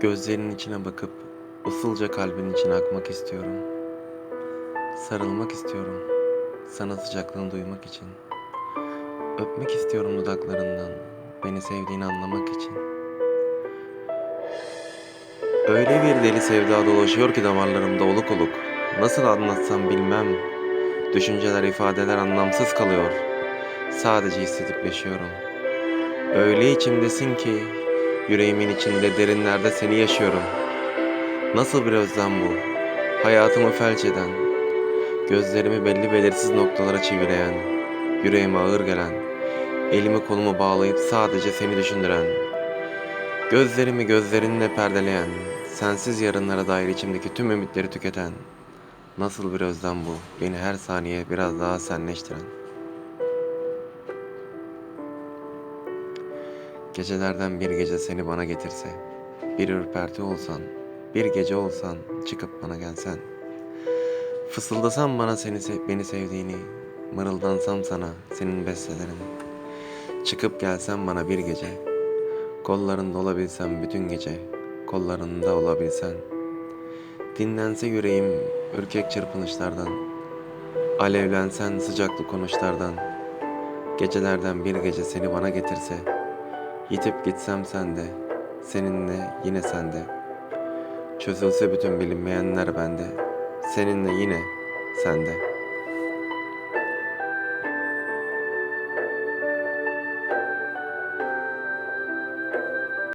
Gözlerinin içine bakıp usulca kalbin içine akmak istiyorum. Sarılmak istiyorum. Sana sıcaklığını duymak için. Öpmek istiyorum dudaklarından. Beni sevdiğini anlamak için. Öyle bir deli sevda dolaşıyor ki damarlarımda oluk oluk. Nasıl anlatsam bilmem. Düşünceler, ifadeler anlamsız kalıyor. Sadece hissedip yaşıyorum. Öyle içimdesin ki yüreğimin içinde derinlerde seni yaşıyorum. Nasıl bir özlem bu? Hayatımı felç eden, gözlerimi belli belirsiz noktalara çeviren, yüreğime ağır gelen, elimi kolumu bağlayıp sadece seni düşündüren, gözlerimi gözlerinle perdeleyen, sensiz yarınlara dair içimdeki tüm ümitleri tüketen, nasıl bir özlem bu? Beni her saniye biraz daha senleştiren. Gecelerden bir gece seni bana getirse, bir ürperti olsan, bir gece olsan, çıkıp bana gelsen. Fısıldasam bana seni se- beni sevdiğini, mırıldansam sana senin bestelerini. Çıkıp gelsen bana bir gece, kollarında olabilsem bütün gece, kollarında olabilsen. Dinlense yüreğim ürkek çırpınışlardan, alevlensen sıcaklı konuşlardan. Gecelerden bir gece seni bana getirse, Yitip gitsem sende, seninle yine sende. Çözülse bütün bilinmeyenler bende, seninle yine sende.